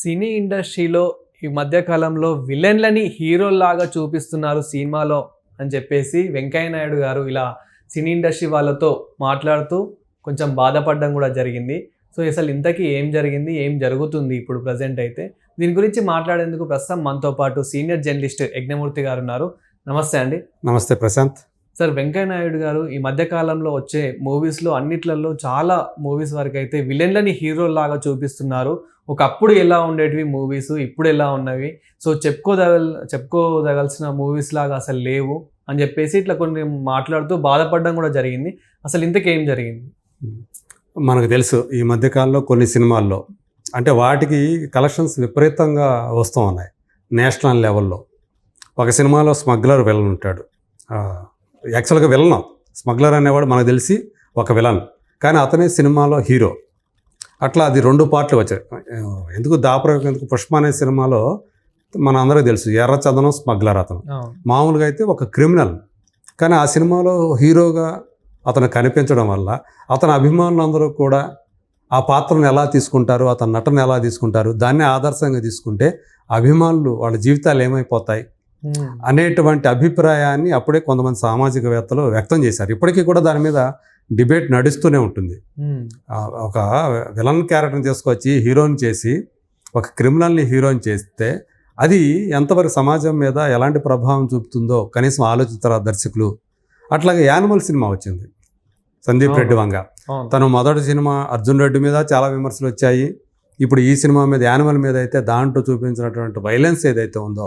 సినీ ఇండస్ట్రీలో ఈ మధ్య కాలంలో విలన్లని హీరోల్లాగా చూపిస్తున్నారు సినిమాలో అని చెప్పేసి వెంకయ్య నాయుడు గారు ఇలా సినీ ఇండస్ట్రీ వాళ్ళతో మాట్లాడుతూ కొంచెం బాధపడడం కూడా జరిగింది. సో అసలు ఇంతకీ ఏం జరిగింది? ఏం జరుగుతుంది ఇప్పుడు ప్రజెంట్ అయితే? దీని గురించి మాట్లాడేందుకు ప్రస్తుతం మనతో పాటు సీనియర్ జర్నలిస్ట్ యజ్ఞమూర్తి గారు ఉన్నారు. నమస్తే అండి. నమస్తే ప్రశాంత్. సార్ వెంకయ్య నాయుడు గారు ఈ మధ్య కాలంలో వచ్చే మూవీస్లో అన్నిట్లలో చాలా మూవీస్ వరకు అయితే విలన్లని హీరోలాగా చూపిస్తున్నారు. ఒకప్పుడు ఎలా ఉండేటివి మూవీస్ ఇప్పుడు ఎలా ఉన్నవి? సో చెప్పుకోదగల చెప్పుకోదగలసిన మూవీస్ లాగా అసలు లేవు అని చెప్పేసి ఇట్లా కొన్ని మాట్లాడుతూ బాధపడడం కూడా జరిగింది. అసలు ఇంతకేం జరిగింది? మనకు తెలుసు ఈ మధ్యకాలంలో కొన్ని సినిమాల్లో అంటే వాటికి కలెక్షన్స్ విపరీతంగా వస్తూ ఉన్నాయి నేషనల్ లెవెల్లో. ఒక సినిమాలో స్మగ్లర్ విలన్ ఉంటాడు. యాక్చువల్గా విలన్ స్మగ్లర్ అనేవాడు మనకు తెలిసి ఒక విలన్ కానీ అతనే సినిమాలో హీరో. అట్లా అది రెండు పార్ట్లు వచ్చాయి. ఎందుకు దాపరకం ఎందుకు పుష్ప అనే సినిమాలో మన అందరికీ తెలుసు ఎర్ర చందనం స్మగ్లర్ అతను. మామూలుగా అయితే ఒక క్రిమినల్. కానీ ఆ సినిమాలో హీరోగా అతను కనిపించడం వల్ల అతని అభిమానులందరూ కూడా ఆ పాత్రను ఎలా తీసుకుంటారు అతని నటన ఎలా తీసుకుంటారు దాన్ని ఆదర్శంగా తీసుకుంటే అభిమానులు వాళ్ళ జీవితాలు ఏమైపోతాయి. అనేటువంటి అభిప్రాయాన్ని అప్పుడే కొంతమంది సామాజికవేత్తలు వ్యక్తం చేశారు. ఇప్పటికీ కూడా దాని మీద డిబేట్ నడుస్తూనే ఉంటుంది. ఒక విలన్ క్యారెక్టర్ని తీసుకొచ్చి హీరోని చేసి ఒక క్రిమినల్ని హీరోని చేస్తే అది ఎంతవరకు సమాజం మీద ఎలాంటి ప్రభావం చూపుతుందో కనీసం ఆలోచిస్తారు ఆ దర్శకులు? అట్లాగే యానిమల్ సినిమా వచ్చింది. సందీప్ రెడ్డి వంగ. తను మొదటి సినిమా అర్జున్ రెడ్డి మీద చాలా విమర్శలు వచ్చాయి. ఇప్పుడు ఈ సినిమా మీద యానిమల్ మీద అయితే దాంట్లో చూపించినటువంటి వైలెన్స్ ఏదైతే ఉందో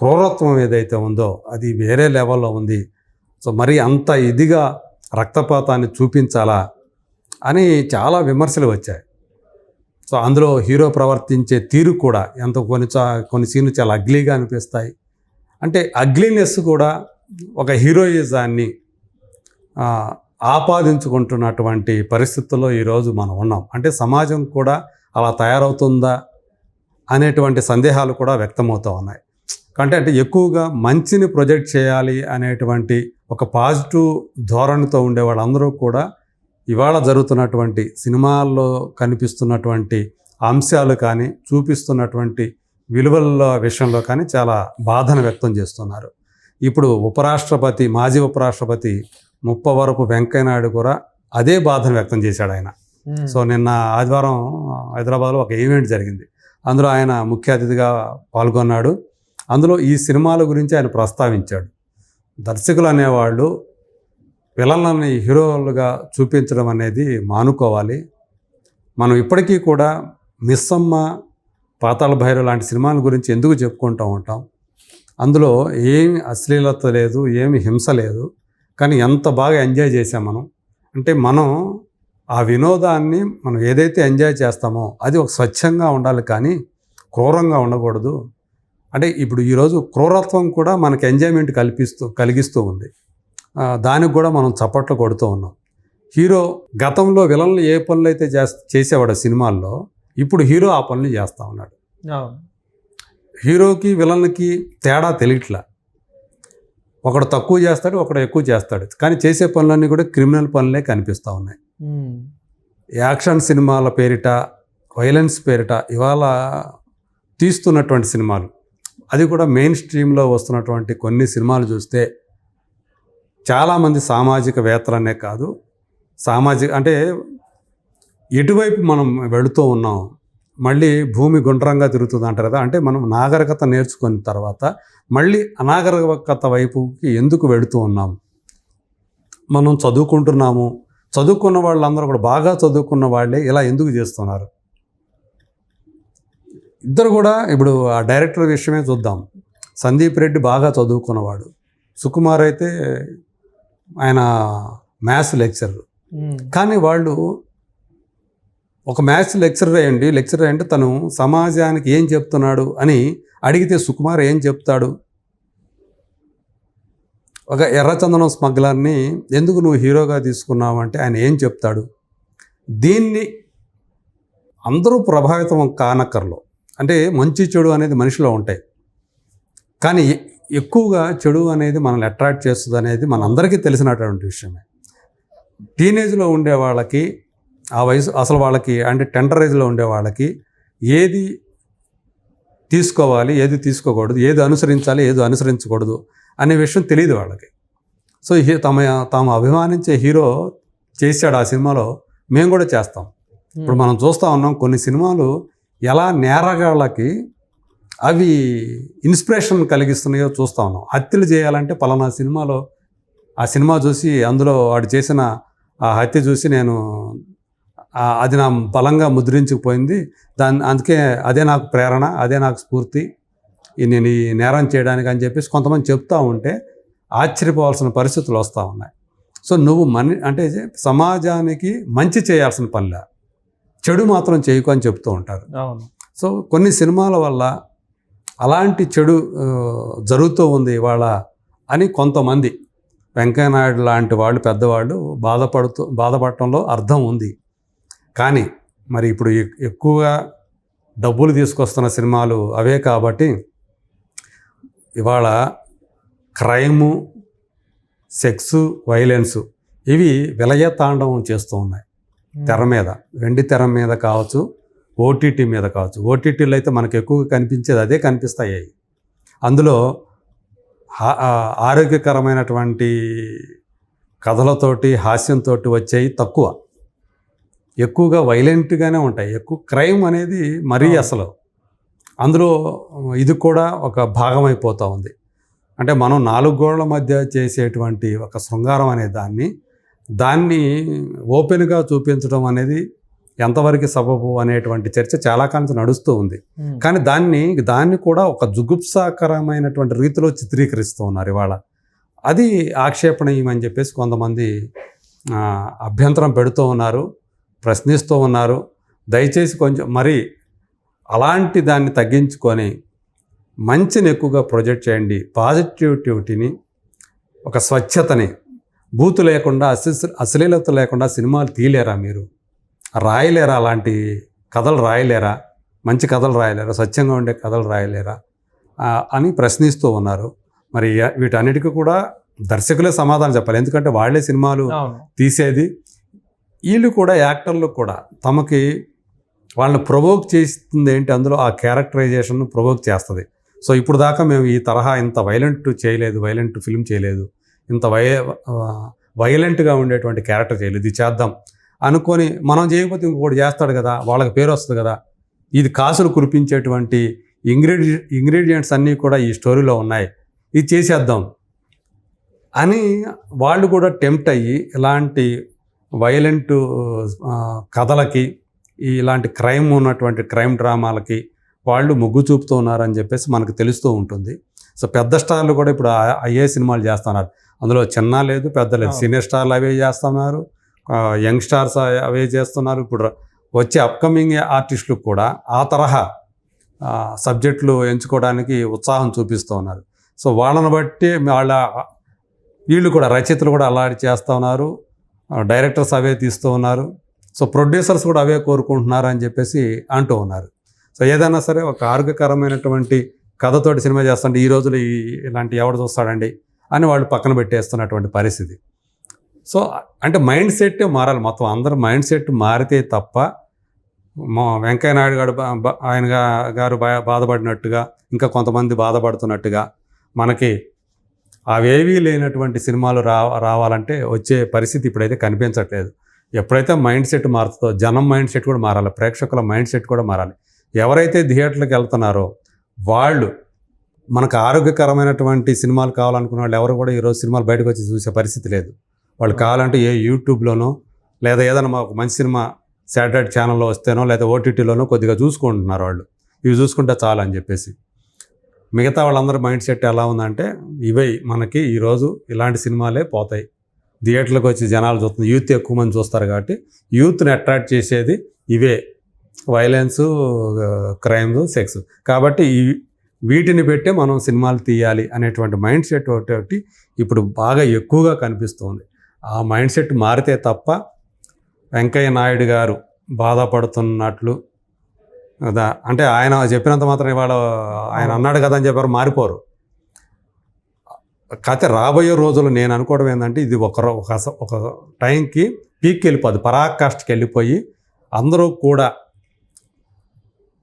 క్రూరత్వం ఏదైతే ఉందో అది వేరే లెవెల్లో ఉంది. సో మరి అంత ఇదిగా రక్తపాతాన్ని చూపించాలా అని చాలా విమర్శలు వచ్చాయి. సో అందులో హీరో ప్రవర్తించే తీరు కూడా ఎంత కొన్ని చా- కొన్ని సీన్లు చాలా అగ్లీగా అనిపిస్తాయి. అంటే అగ్లీనెస్ కూడా ఒక హీరోయిజాన్ని ఆపాదించుకుంటున్నటువంటి పరిస్థితుల్లో ఈరోజు మనం ఉన్నాం. అంటే సమాజం కూడా అలా తయారవుతుందా అనేటువంటి సందేహాలు కూడా వ్యక్తమవుతూ ఉన్నాయి. అంటే అంటే ఎక్కువగా మంచిని ప్రొజెక్ట్ చేయాలి అనేటువంటి ఒక పాజిటివ్ ధోరణితో ఉండే వాళ్ళందరూ కూడా ఇవాళ జరుగుతున్నటువంటి సినిమాల్లో కనిపిస్తున్నటువంటి అంశాలు కానీ చూపిస్తున్నటువంటి విలువల విషయంలో కానీ చాలా బాధను వ్యక్తం చేస్తున్నారు. ఇప్పుడు ఉపరాష్ట్రపతి మాజీ ఉపరాష్ట్రపతి ముప్పవరపు వెంకయ్యనాయుడు కూడా అదే బాధను వ్యక్తం చేశాడు ఆయన. సో నిన్న ఆదివారం హైదరాబాద్లో ఒక ఈవెంట్ జరిగింది. అందులో ఆయన ముఖ్య అతిథిగా పాల్గొన్నాడు. అందులో ఈ సినిమాల గురించి ఆయన ప్రస్తావించాడు. దర్శకులు అనేవాళ్ళు పిల్లలని హీరోలుగా చూపించడం అనేది మానుకోవాలి. మనం ఇప్పటికీ కూడా మిస్సమ్మ పాతాళ భైరవ లాంటి సినిమాల గురించి ఎందుకు చెప్పుకుంటూ ఉంటాం? అందులో ఏమి అశ్లీలత లేదు ఏమి హింస లేదు కానీ ఎంత బాగా ఎంజాయ్ చేసాం మనం? అంటే మనం ఆ వినోదాన్ని మనం ఏదైతే ఎంజాయ్ చేస్తామో అది ఒక స్వచ్ఛంగా ఉండాలి కానీ క్రూరంగా ఉండకూడదు. అంటే ఇప్పుడు ఈరోజు క్రూరత్వం కూడా మనకి ఎంజాయ్మెంట్ కల్పిస్తూ కలిగిస్తూ ఉంది. దానికి కూడా మనం చప్పట్లు కొడుతూ ఉన్నాం. హీరో గతంలో విలన్లు ఏ పనులు అయితే చేస్ చేసేవాడు సినిమాల్లో ఇప్పుడు హీరో ఆ పనులు చేస్తూ ఉన్నాడు. హీరోకి విలన్కి తేడా తెలియట్లా. ఒకడు తక్కువ చేస్తాడు ఒకడు ఎక్కువ చేస్తాడు. కానీ చేసే పనులన్నీ కూడా క్రిమినల్ పనులే కనిపిస్తూ ఉన్నాయి. యాక్షన్ సినిమాల పేరిట వైలెన్స్ పేరిట ఇవాళ తీస్తున్నటువంటి సినిమాలు. అది కూడా మెయిన్ స్ట్రీమ్లో వస్తున్నటువంటి కొన్ని సినిమాలు చూస్తే చాలామంది సామాజిక వేత్తలనే కాదు సామాజిక అంటే ఎటువైపు మనం వెళుతూ ఉన్నాం మళ్ళీ భూమి గుండ్రంగా తిరుగుతుంది అంటారు కదా అంటే మనం నాగరికత నేర్చుకున్న తర్వాత మళ్ళీ అనాగరికత వైపుకి ఎందుకు వెళుతూ ఉన్నాం? మనం చదువుకుంటున్నాము చదువుకున్న వాళ్ళందరూ కూడా బాగా చదువుకున్న వాళ్ళే ఇలా ఎందుకు చేస్తున్నారు? ఇద్దరు కూడా ఇప్పుడు ఆ డైరెక్టర్ విషయమే చూద్దాం. సందీప్ రెడ్డి బాగా చదువుకున్నవాడు. సుకుమార్ అయితే ఆయన మ్యాథ్స్ లెక్చరర్. కానీ వాళ్ళు ఒక మ్యాథ్స్ లెక్చరర్ అయ్యండి లెక్చరర్ అంటే తను సమాజానికి ఏం చెప్తున్నాడు అని అడిగితే సుకుమార్ ఏం చెప్తాడు? ఒక ఎర్రచందనం స్మగ్లర్ని ఎందుకు నువ్వు హీరోగా తీసుకున్నావు అంటే ఆయన ఏం చెప్తాడు? దీన్ని అందరూ ప్రభావితం కానక్కర్లో. అంటే మంచి చెడు అనేది మనిషిలో ఉంటాయి. కానీ ఎక్కువగా చెడు అనేది మనల్ని అట్రాక్ట్ చేస్తుంది అనేది మనందరికీ తెలిసినటువంటి విషయమే. టీనేజ్లో ఉండే వాళ్ళకి ఆ వయసు అసలు వాళ్ళకి అంటే టెండర్ ఏజ్లో ఉండే వాళ్ళకి ఏది తీసుకోవాలి ఏది తీసుకోకూడదు ఏది అనుసరించాలి ఏది అనుసరించకూడదు అనే విషయం తెలియదు వాళ్ళకి. సో హీ తమ తాము అభిమానించే హీరో చేశాడు ఆ సినిమాలో మేము కూడా చేస్తాం. ఇప్పుడు మనం చూస్తూ ఉన్నాం కొన్ని సినిమాలు ఎలా నేరగాళ్ళకి అవి ఇన్స్పిరేషన్ కలిగిస్తున్నాయో చూస్తూ ఉన్నాం. హత్యలు చేయాలంటే పలానా సినిమాలో ఆ సినిమా చూసి అందులో వాడు చేసిన ఆ హత్య చూసి నేను అది నా బలంగా ముద్రించుకుపోయింది దాని అందుకే అదే నాకు ప్రేరణ అదే నాకు స్ఫూర్తి. నేను ఈ నేరం చేయడానికి అని చెప్పేసి కొంతమంది చెప్తా ఉంటే ఆశ్చర్యపోవాల్సిన పరిస్థితులు వస్తూ ఉన్నాయి. సో నువ్వు మని అంటే సమాజానికి మంచి చేయాల్సిన పనిలే. చెడు మాత్రం చేయకు అని చెప్తూ ఉంటారు. సో కొన్ని సినిమాల వల్ల అలాంటి చెడు జరుగుతూ ఉంది ఇవాళ అని కొంతమంది వెంకయ్యనాయుడు లాంటి వాళ్ళు పెద్దవాళ్ళు బాధపడుతూ బాధపడటంలో అర్థం ఉంది. కానీ మరి ఇప్పుడు ఎక్- ఎక్కువగా డబ్బులు తీసుకొస్తున్న సినిమాలు అవే కాబట్టి ఇవాళ క్రైము సెక్సు వైలెన్సు ఇవి విలయ తాండవం చేస్తూ ఉన్నాయి. తెర మీద వెండి తెర మీద కావచ్చు ఓటీటీ మీద కావచ్చు. ఓటీటీలో అయితే మనకు ఎక్కువగా కనిపించేది అదే కనిపిస్తాయి అందులో ఆరోగ్యకరమైనటువంటి కథలతోటి హాస్యంతో వచ్చేవి తక్కువ. ఎక్కువగా వైలెంట్గానే ఉంటాయి. ఎక్కువ క్రైమ్ అనేది మరీ. అసలు. అందులో ఇది కూడా ఒక భాగం అయిపోతూ ఉంది. అంటే మనం నాలుగు గోడల మధ్య చేసేటువంటి ఒక శృంగారం అనే దాన్ని దాన్ని ఓపెన్గా చూపించడం అనేది ఎంతవరకు సబబు అనేటువంటి చర్చ చాలా కాలం నడుస్తూ ఉంది. కానీ దాన్ని దాన్ని కూడా ఒక జుగుప్సాకరమైనటువంటి రీతిలో చిత్రీకరిస్తూ ఉన్నారు ఇవాళ. అది ఆక్షేపణీయమని చెప్పేసి కొంతమంది అభ్యంతరం పెడుతూ ఉన్నారు ప్రశ్నిస్తూ ఉన్నారు. దయచేసి కొంచెం మరి అలాంటి దాన్ని తగ్గించుకొని మంచిని ఎక్కువగా ప్రొజెక్ట్ చేయండి. పాజిటివిటీని ఒక స్వచ్ఛతని బూతు లేకుండా అశ్లీల అశ్లీలత లేకుండా సినిమాలు తీయలేరా మీరు? రాయలేరా అలాంటి కథలు రాయలేరా? మంచి కథలు రాయలేరా? స్వచ్ఛంగా ఉండే కథలు రాయలేరా? అని ప్రశ్నిస్తూ ఉన్నారు. మరి వీటన్నిటికీ కూడా దర్శకులే సమాధానం చెప్పాలి. ఎందుకంటే వాళ్ళే సినిమాలు తీసేది. వీళ్ళు కూడా యాక్టర్లు కూడా తమకి వాళ్ళని ప్రొవోక్ చేస్తుంది ఏంటి? అందులో ఆ క్యారెక్టరైజేషన్ ప్రొవోక్ చేస్తుంది. సో ఇప్పుడు దాకా మేము ఈ తరహా ఇంత వైలెంట్ చేయలేదు వైలెంట్ ఫిల్మ్ చేయలేదు. ఇంత వయ వైలెంట్గా ఉండేటువంటి క్యారెక్టర్ చేయలేదు. ఇది చేద్దాం. అనుకొని మనం చేయకపోతే ఇంకొకటి చేస్తాడు కదా వాళ్ళకి పేరు వస్తుంది కదా. ఇది కాసులు కురిపించేటువంటి ఇంగ్రీడి ఇంగ్రీడియంట్స్ అన్నీ కూడా ఈ స్టోరీలో ఉన్నాయి. ఇది చేసేద్దాం. అని వాళ్ళు కూడా టెంప్ట్ అయ్యి ఇలాంటి వైలెంట్ కథలకి ఈ ఇలాంటి క్రైమ్ ఉన్నటువంటి క్రైమ్ డ్రామాలకి వాళ్ళు మొగ్గు చూపుతూ ఉన్నారని చెప్పేసి మనకు తెలుస్తూ ఉంటుంది. సో పెద్ద స్టార్లు కూడా ఇప్పుడు అయ్యే సినిమాలు చేస్తున్నారు. అందులో చిన్న లేదు పెద్ద లేదు. సీనియర్ స్టార్లు అవే చేస్తున్నారు. యంగ్ స్టార్స్ అవే చేస్తున్నారు. ఇప్పుడు వచ్చే అప్కమింగ్ ఆర్టిస్టులు కూడా ఆ తరహా సబ్జెక్టులు ఎంచుకోవడానికి ఉత్సాహం చూపిస్తూ ఉన్నారు. సో వాళ్ళని బట్టి వాళ్ళ వీళ్ళు కూడా రచయితలు కూడా అలాంటి చేస్తూ ఉన్నారు. డైరెక్టర్స్ అవే తీస్తూ ఉన్నారు. సో ప్రొడ్యూసర్స్ కూడా అవే కోరుకుంటున్నారు అని చెప్పేసి అంటూ ఉన్నారు. సో ఏదైనా సరే ఒక ఆరోగ్యకరమైనటువంటి కథతోటి సినిమా చేస్తుంటే ఈ రోజులు ఇలాంటి ఎవడు చూస్తాడండి? అని వాళ్ళు పక్కన పెట్టేస్తున్నటువంటి పరిస్థితి. సో అంటే మైండ్ సెట్ మారాలి. మొత్తం అందరూ మైండ్ సెట్ మారితే తప్ప మా వెంకయ్య నాయుడు గారు ఆయన గారు బాధపడినట్టుగా ఇంకా కొంతమంది బాధపడుతున్నట్టుగా మనకి అవేవీ లేనటువంటి సినిమాలు రా రావాలంటే వచ్చే పరిస్థితి ఇప్పుడైతే కనిపించట్లేదు. ఎప్పుడైతే మైండ్ సెట్ మారుతుందో జనం మైండ్ సెట్ కూడా మారాలి. ప్రేక్షకుల మైండ్ సెట్ కూడా మారాలి. ఎవరైతే థియేటర్లకు వెళ్తున్నారో వాళ్ళు మనకు ఆరోగ్యకరమైనటువంటి సినిమాలు కావాలనుకున్న వాళ్ళు ఎవరు కూడా ఈరోజు సినిమాలు బయటకు వచ్చి చూసే పరిస్థితి లేదు. వాళ్ళు కావాలంటే ఏ యూట్యూబ్లోనో లేదా ఏదైనా మాకు మంచి సినిమా శాటిలైట్ ఛానల్లో వస్తేనో లేదా ఓటీటీలోనో కొద్దిగా చూసుకుంటున్నారు వాళ్ళు. ఇవి చూసుకుంటే చాలు అని చెప్పేసి. మిగతా వాళ్ళందరూ మైండ్ సెట్ ఎలా ఉందంటే ఇవే మనకి ఈరోజు ఇలాంటి సినిమాలే పోతాయి. థియేటర్లకు వచ్చి జనాలు చూస్తుంది యూత్ ఎక్కువ మంది చూస్తారు కాబట్టి యూత్ని అట్రాక్ట్ చేసేది ఇవే. Violence crimes sex. కాబట్టి ఈ వీటిని పెట్టే మనం సినిమాలు తీయాలి అనేటువంటి మైండ్ సెట్ ఒకటి ఇప్పుడు బాగా ఎక్కువగా కనిపిస్తుంది. ఆ మైండ్ సెట్ మారితే తప్ప వెంకయ్య నాయుడు గారు బాధపడుతున్నట్లు కదా. అంటే ఆయన చెప్పినంత మాత్రం ఇవాళ ఆయన అన్నాడు కదా అని చెప్పారు మారిపోరు. కథ రాబోయే రోజులు నేను అనుకోవడం ఏంటంటే ఇది ఒక ఒక స- ఒక టైంకి పీక్కి వెళ్ళిపోదు పరాకాష్ఠకి వెళ్ళిపోయి అందరూ కూడా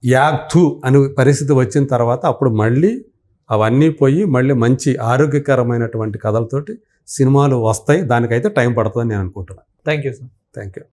యాక్థు అనే పరిస్థితి వచ్చిన తర్వాత అప్పుడు మళ్ళీ అవన్నీ పోయి మళ్ళీ మంచి ఆరోగ్యకరమైనటువంటి కథలతోటి సినిమాలు వస్తాయి. దానికైతే టైం పడుతుందని నేను అనుకుంటున్నాను thank you sir. Thank you